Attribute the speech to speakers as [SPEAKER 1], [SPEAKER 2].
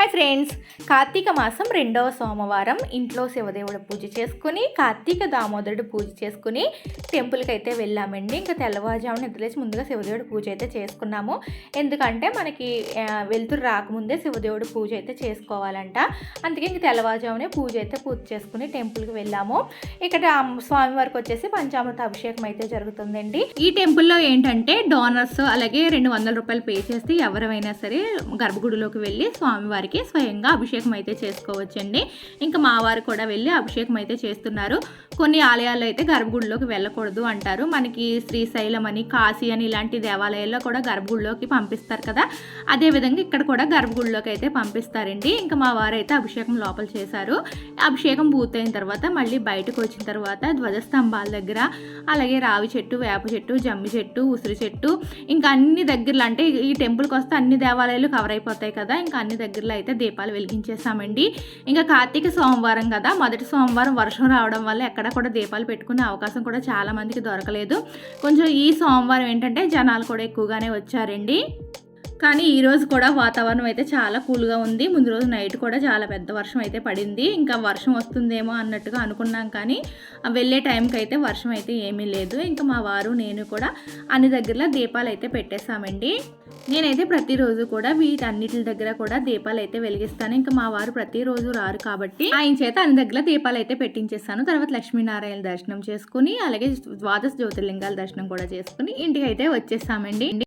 [SPEAKER 1] Hi friends Karthika మాసం రెండవ సోమవారం. ఇంట్లో శివదేవుడు పూజ చేసుకుని కార్తీక దామోదరుడు పూజ చేసుకుని టెంపుల్కి అయితే వెళ్ళామండి. ఇంకా తెల్లవారుజామున నిద్రలేసి ముందుగా శివదేవుడు పూజ అయితే చేసుకున్నాము. ఎందుకంటే మనకి వెలుతురు రాకముందే శివదేవుడు పూజ అయితే చేసుకోవాలంట. అందుకే ఇంక తెల్లవారుజామునే పూజ అయితే పూజ చేసుకుని టెంపుల్కి వెళ్ళాము. ఇక్కడ స్వామి వారికి వచ్చేసి పంచామృత అభిషేకం అయితే జరుగుతుందండి. ఈ టెంపుల్లో ఏంటంటే డోనర్స్ అలాగే రెండు వందల రూపాయలు పే చేస్తే ఎవరైనా సరే గర్భగుడిలోకి వెళ్ళి స్వామివారికి స్వయంగా అభిషేకం అయితే చేసుకోవచ్చండి. ఇంకా మా వారు కూడా వెళ్ళి అభిషేకం అయితే చేస్తున్నారు. కొన్ని ఆలయాల్లో అయితే గర్భగుడిలోకి వెళ్ళకూడదు అంటారు. మనకి శ్రీశైలం అని కాశీ అని ఇలాంటి దేవాలయాల్లో కూడా గర్భగుడిలోకి పంపిస్తారు కదా. అదేవిధంగా ఇక్కడ కూడా గర్భగుడిలోకి అయితే పంపిస్తారండి. ఇంకా మా వారు అయితే అభిషేకం లోపల చేశారు. అభిషేకం పూర్తయిన తర్వాత మళ్ళీ బయటకు వచ్చిన తర్వాత ధ్వజస్తంభాల దగ్గర అలాగే రావి చెట్టు వేప చెట్టు జమ్మి చెట్టు ఉసిరి చెట్టు ఇంకా అన్ని దగ్గరలో అంటే ఈ టెంపుల్కి వస్తే అన్ని దేవాలయాలు కవర్ అయిపోతాయి కదా. ఇంకా అన్ని దగ్గరలో అయితే దీపాలు వెలిగించేసామండి ఇంకా కార్తీక సోమవారం కదా మొదటి సోమవారం వర్షం రావడం వల్ల ఎక్కడ కూడా దీపాలు పెట్టుకునే అవకాశం కూడా చాలా మందికి దొరకలేదు. కొంచెం ఈ సోమవారం ఏంటంటే జనాలు కూడా ఎక్కువగానే వచ్చారండి. కానీ ఈరోజు కూడా వాతావరణం అయితే చాలా కూల్గా ఉంది. ముందు రోజు నైట్ కూడా చాలా పెద్ద వర్షం అయితే పడింది. ఇంకా వర్షం వస్తుందేమో అన్నట్టుగా అనుకున్నాం కానీ వెళ్ళే టైంకి అయితే వర్షం అయితే ఏమీ లేదు. ఇంకా మా వారు నేను కూడా అన్ని దగ్గరలో దీపాలు అయితే పెట్టేశామండి. నేనైతే ప్రతిరోజు కూడా వీటన్నిటి దగ్గర కూడా దీపాలు అయితే వెలిగిస్తాను. ఇంకా మా వారు ప్రతిరోజు రారు కాబట్టి ఆయన చేత అన్ని దగ్గర దీపాలు అయితే పెట్టించేస్తాను. తర్వాత లక్ష్మీనారాయణ దర్శనం చేసుకుని అలాగే ద్వాదశ జ్యోతిర్లింగాల దర్శనం కూడా చేసుకుని ఇంటికి అయితే వచ్చేసామండి.